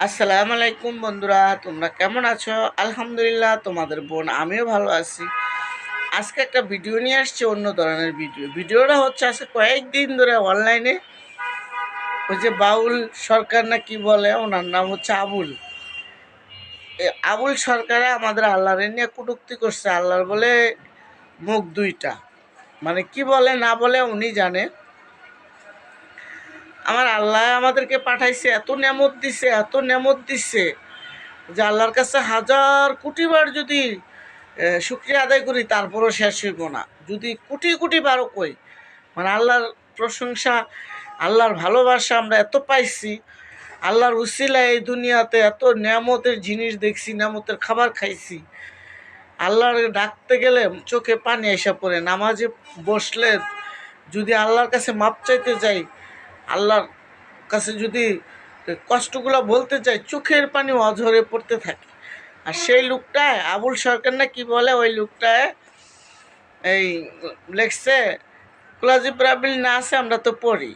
আসসালামু আলাইকুম বন্ধুরা, তোমরা কেমন আছো? আলহামদুলিল্লাহ, তোমাদের বোন আমিও ভালো আছি। আজকে একটা ভিডিও নিয়ে আসছে, অন্য ধরনের ভিডিও। ভিডিওটা হচ্ছে আজকে কয়েকদিন ধরে অনলাইনে। ওই যে বাউল সরকার না কি বলে, ওনার নাম হচ্ছে আবুল। আবুল সরকারে আমাদের আল্লাহরে নিয়ে কটুক্তি করছে, আল্লাহর বলে মুখ দুইটা। মানে কি বলে না বলে উনি জানে। আমার আল্লাহ আমাদেরকে পাঠাইছে, এত নেমত দিছে, এত নেমত দিছে যে আল্লাহর কাছে হাজার কোটিবার যদি শুক্রিয়া আদায় করি, তারপরও শেষ হইব না। যদি কোটি কোটি বারো কই মানে আল্লাহর প্রশংসা, আল্লাহর ভালোবাসা আমরা এত পাইছি, আল্লাহর উসিলা এই দুনিয়াতে এত নিয়ামতের জিনিস দেখছি, নিয়ামতের খাবার খাইছি, আল্লাহর ডাকতে গেলে চোখে পানি এসে পড়ে, নামাজে বসলে যদি আল্লাহর কাছে মাপ চাইতে যাই আল্লাহর কাছে যদি কষ্টগুলো বলতে চাই চোখের পানি অঝরে পড়তে থাকে। আর সেই লোকটায়, আবুল সরকার না কি বলে, ওই লোকটায় এই লেখছে কুলাজিব রাবিল না আছে, আমরা তো পড়ি।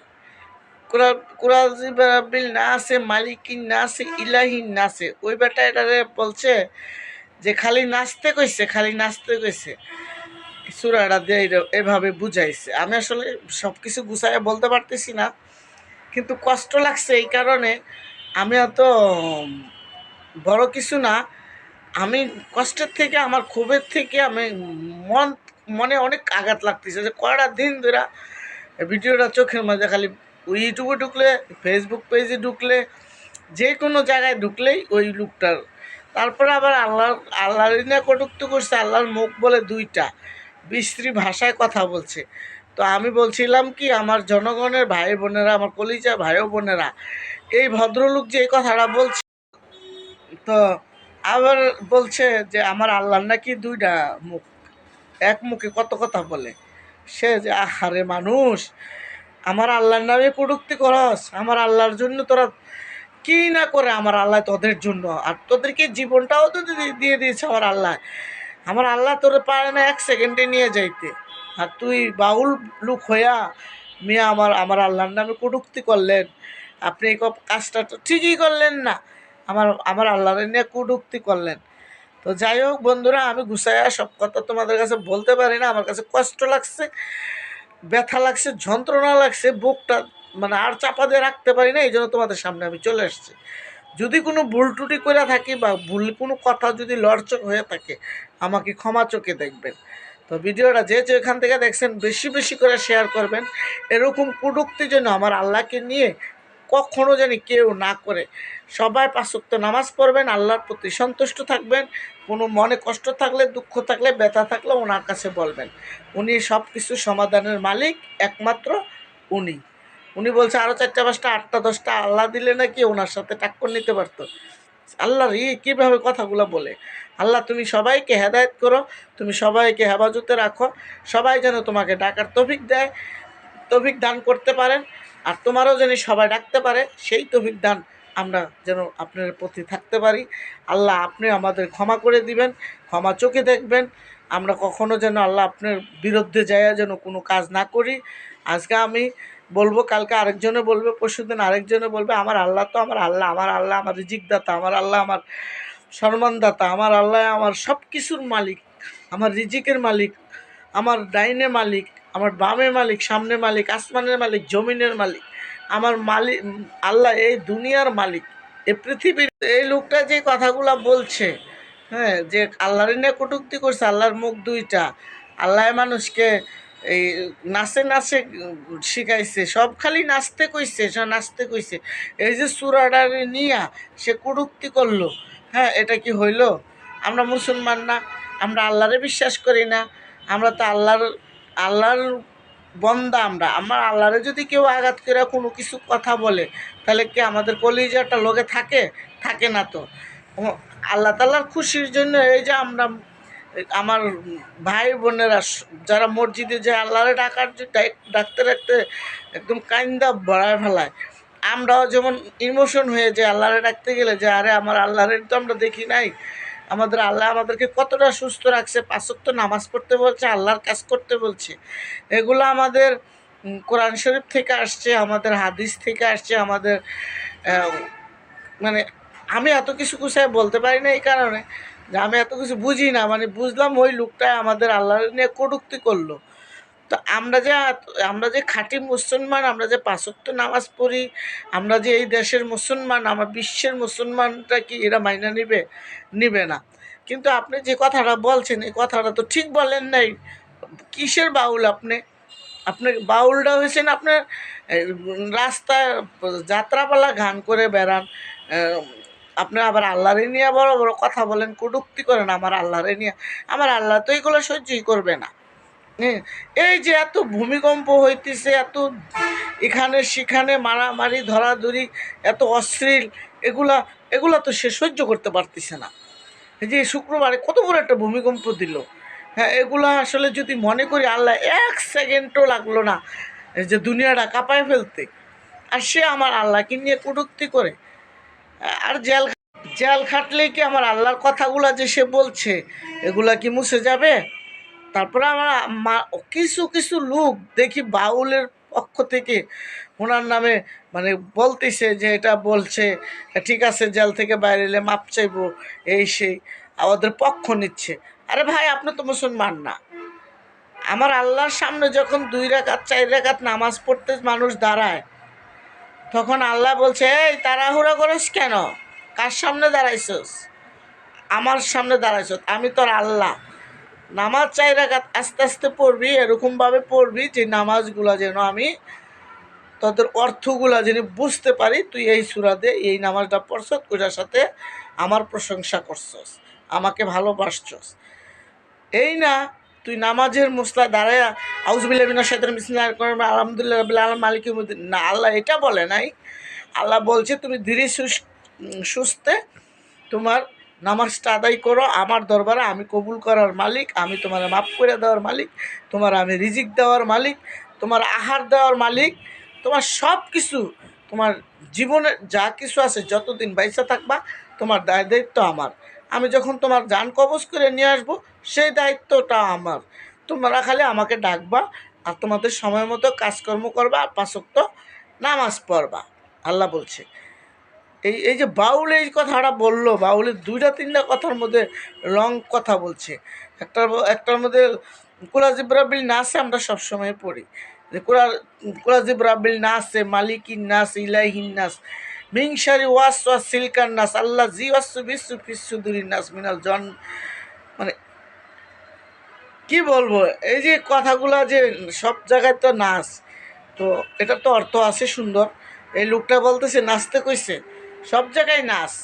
কুরাজিব রাবিল না আছে, মালিকিন না আছে, ইলাহিন না আছে। ওই বেটা এটারে বলছে যে, খালি নাচতে কইছে, খালি নাচতে কইছে। সুরাটা দিয়ে এভাবে বুঝাইছে। আমি আসলে সব কিছু গুছাইয়া বলতে পারতেছি না। কিন্তু কষ্ট লাগছে এই কারণে আমি অত বড় কিছু না। আমি কষ্টের থেকে, আমার ক্ষোভের থেকে আমি মন, মনে অনেক আঘাত লাগতেছে যে কয়টা দিন ধরে ভিডিওটা চোখের মাঝে খালি ইউটিউবে ঢুকলে ফেসবুক পেজে ঢুকলে, যে কোনো জায়গায় ঢুকলেই ওই লুকটার তারপরে আবার আল্লাহ আল্লাহর কটুক্ত করছে, আল্লাহর মুখ বলে দুইটা। বিশ্রী ভাষায় কথা বলছে। তো আমি বলছিলাম কি, আমার জনগণের ভাই বোনেরা, আমার কলিজা ভাই বোনেরা, এই ভদ্রলোক যে এই কথাটা বলছে, তো আবার বলছে যে আমার আল্লাহর নাকি দুইটা মুখ, এক মুখে কত কথা বলে। সে যে আহারে মানুষ, আমার আল্লাহর নামে কটুক্তি করস, আমার আল্লাহর জন্য তোরা কি না করে আমার আল্লাহ তোদের জন্য, আর তোদেরকে জীবনটাও তো দিয়ে দিয়েছে আমার আল্লাহ। আমার আল্লাহ তোর পারে না এক সেকেন্ডে নিয়ে যাইতে। আর তুই বাউল লুক হইয়া মিয়া আমার আমার আল্লাহর নামে কটুক্তি করলেন। আপনি এই কাজটা তো ঠিকই করলেন না। আমার আমার আল্লাহর নিয়ে কটুক্তি করলেন। তো যাই হোক বন্ধুরা, আমি গুছাইয়া সব কথা তোমাদের কাছে বলতে পারি না। আমার কাছে কষ্ট লাগছে, ব্যথা লাগছে, যন্ত্রণা লাগছে, বুকটা মানে আর চাপা দিয়ে রাখতে পারি না, এই জন্য তোমাদের সামনে আমি চলে এসেছি। যদি কোনো ভুল ত্রুটি করে থাকি বা ভুল কোনো কথা যদি লড়চক হয়ে থাকে, আমাকে ক্ষমা চোখে দেখবেন। তো ভিডিওটা যে যে এখান থেকে দেখছেন, বেশি বেশি করে শেয়ার করবেন। এরকম কুটুক্তি যেন আমার আল্লাহকে নিয়ে কখনো জানি কেউ না করে। সবাই পাঁচক্ত নামাজ পড়বেন, আল্লাহর প্রতি সন্তুষ্ট থাকবেন, কোনো মনে কষ্ট থাকলে, দুঃখ থাকলে, ব্যথা থাকলে ওনার কাছে বলবেন। উনি সব কিছু সমাধানের মালিক, একমাত্র উনি। উনি বলছে আরও চারটা পাঁচটা, আটটা দশটা আল্লাহ দিলে নাকি ওনার সাথে টাক্কর নিতে পারতো। আল্লাহর ই কীভাবে কথাগুলো বলে? আল্লাহ, তুমি সবাইকে হেদায়েত করো, তুমি সবাইকে হেফাজতে রাখো, সবাই যেন তোমাকে ডাকার তফিক দেয়, তফিক দান করতে পারেন, আর তোমারও যেন সবাই ডাকতে পারে, সেই তফিক দান আমরা যেন আপনার প্রতি থাকতে পারি। আল্লাহ, আপনি আমাদের ক্ষমা করে দিবেন, ক্ষমা চোখে দেখবেন। আমরা কখনো যেন আল্লাহ আপনার বিরুদ্ধে যায় যেন কোনো কাজ না করি। আজকে আমি বলব, কালকে আরেকজনে বলবে পরশু দিন আরেকজনে বলবে, আমার আল্লাহ তো আমার আল্লাহ আমার আল্লাহ আমার রিজিকদাতা, আমার আল্লাহ আমার সম্মানদাতা, আমার আল্লাহ আমার সব কিছুর মালিক, আমার রিজিকের মালিক, আমার ডাইনে মালিক, আমার বামে মালিক, সামনে মালিক, আসমানের মালিক, জমিনের মালিক, আমার মালিক আল্লাহ এই দুনিয়ার মালিক, এই পৃথিবীর, এই লোকটা যে কথাগুলো বলছে হ্যাঁ যে আল্লাহর নিয়ে কটুক্তি করছে, আল্লাহর মুখ দুইটা, আল্লাহ মানুষকে এই নাচে নাচে শিখাইছে সব খালি নাচতে কইছে সব নাচতে কইছে। এই যে সুরাডারে নিয়া সে কটুক্তি করল হ্যাঁ এটা কি হইল? আমরা মুসলমান না, আমরা আল্লাহরে বিশ্বাস করি না, আমরা তো আল্লাহর আল্লাহর বন্দা আমরা। আমার আল্লাহরে যদি কেউ আঘাত করে কোনো কিছু কথা বলে, তাহলে কি আমাদের কলিজাটা লোকে থাকে? থাকে না তো। আল্লাহ তাল্লাহর খুশির জন্য এই যে আমরা আমার ভাই বোনেরা যারা মসজিদে যে আল্লাহরে ডাকার ডাকতে ডাকতে একদম কাইন্দা ভরায় ফেলায়। আমরাও যেমন ইমোশন হয়ে যে আল্লাহরে ডাকতে গেলে যে, আরে, আমার আল্লাহরে তো আমরা দেখি নাই। আমাদের আল্লাহ আমাদেরকে কতটা সুস্থ রাখছে পাঁচক্ত নামাজ পড়তে বলছে, আল্লাহর কাজ করতে বলছে। এগুলো আমাদের কোরআন শরীফ থেকে আসছে, আমাদের হাদিস থেকে আসছে, আমাদের মানে আমি এত কিছু কুসায় বলতে পারি না এই কারণে যে আমি এত কিছু বুঝি না। মানে বুঝলাম ওই লোকটাই আমাদের আল্লাহ নিয়ে কটুক্তি করল। তো আমরা যে আমরা যে খাঁটি মুসলমান, আমরা যে পাঁচত্ব নামাজ পড়ি, আমরা যে এই দেশের মুসলমান, আমার বিশ্বের মুসলমানটা কি এরা মাইনা নিবে? নিবে না। কিন্তু আপনি যে কথাটা বলছেন, এই কথাটা তো ঠিক বলেন নাই। কিসের বাউল আপনি? আপনার বাউলটা হয়েছেন আপনার রাস্তায় যাত্রাপালা গান করে বেড়ান আপনি আবার আল্লাহরে নিয়ে বড় বড় কথা বলেন, কটুক্তি করেন আমার আল্লাহরে নিয়ে। আমার আল্লাহ তো এইগুলো সহ্যই করবে না। এই যে এত ভূমিকম্প হইতেছে, এত এখানে সেখানে মারামারি, ধরাধরি, এত অশ্লীল, এগুলা এগুলা তো সে সহ্য করতে পারতেছে না। যে শুক্রবারে কত বড় একটা ভূমিকম্প দিল। হ্যাঁ এগুলা আসলে যদি মনে করি আল্লাহ এক সেকেন্ডও লাগল না। যে দুনিয়াটা কাঁপায় ফেলতে। আর সে আমার আল্লাহকে নিয়ে কটুক্তি করে। আর জেল জেল খাটলেই কি আমার আল্লাহর কথাগুলা যে সে বলছে, এগুলা কি মুছে যাবে? তারপরে আমার কিছু কিছু লোক দেখি বাউলের পক্ষ থেকে ওনার নামে মানে বলতেছে যে এটা বলছে ঠিক আছে, জেল থেকে বাইরে এলে মাপ চাইব, এই সেই, আমাদের পক্ষ নিচ্ছে। আরে ভাই, আপনি তো মুসলমান না। আমার আল্লাহর সামনে যখন দুই রেখাত, চার রেখাত নামাজ পড়তে মানুষ দাঁড়ায় তখন আল্লাহ বলছে, এই, তাড়াহুড়া করিস কেন? কার সামনে দাঁড়াইছস? আমার সামনে দাঁড়াইছস, আমি তোর আল্লাহ। নামাজ চাই রাখাত আস্তে আস্তে পড়বি, এরকমভাবে পড়বি যে নামাজগুলো যেন আমি তোদের অর্থগুলা যেন বুঝতে পারি, তুই এই সুরাতে এই নামাজটা পড়ছস, ওইটার সাথে আমার প্রশংসা করছস, আমাকে ভালোবাসছস। এই না তুই নামাজের মুসলা দাঁড়ায় আউজবিল্লা শৈতান বিসমিল্লাহ আলহামদুলিল্লাহ আলম মালিক না, আল্লাহ এটা বলে নাই। আল্লাহ বলছে, তুমি ধীরে সুস- সুস্থে তোমার নামাজটা আদায় করো, আমার দরবারে আমি কবুল করার মালিক, আমি তোমার মাফ করে দেওয়ার মালিক, তোমার আমি রিজিক দেওয়ার মালিক, তোমার আহার দেওয়ার মালিক, তোমার সব কিছু তোমার জীবনে যা কিছু আছে, যতদিন বাইসা থাকবা, তোমার দায় দায়িত্ব আমার। আমি যখন তোমার যান কবজ করে নিয়ে আসব, সেই দায়িত্বটা আমার। তোমরা খালি আমাকে ডাকবা আর তোমাদের সময় মতো কাজকর্ম করবা আর পাঁচক্ত নামাজ পড়বা। আল্লাহ বলছে। এই এই যে বাউল এই কথাটা বলল, বাউলের দুইটা তিনটা কথার মধ্যে লং কথা বলছে। একটার একটার মধ্যে কুলাজিব্রাবিল নাসে আমরা সবসময় পড়ি। যে কুলা কুলাজিব্রাবিল নাসে, মালিকিন নাস, ইলাহিন নাস। মিংসারি ওয়াস ওয়া সিলকার নাস আল্লাহ জি ওয়াসু বিসু ফিসুদুরিন নাস মিনাল জন মানে কি বলব, এই যে কথাগুলা যে সব জায়গায় তো নাচ তো এটা তো অর্থ আছে সুন্দর। এই লোকটা বলতেছে, নাচতে কইছে, সব জায়গায় নাচ।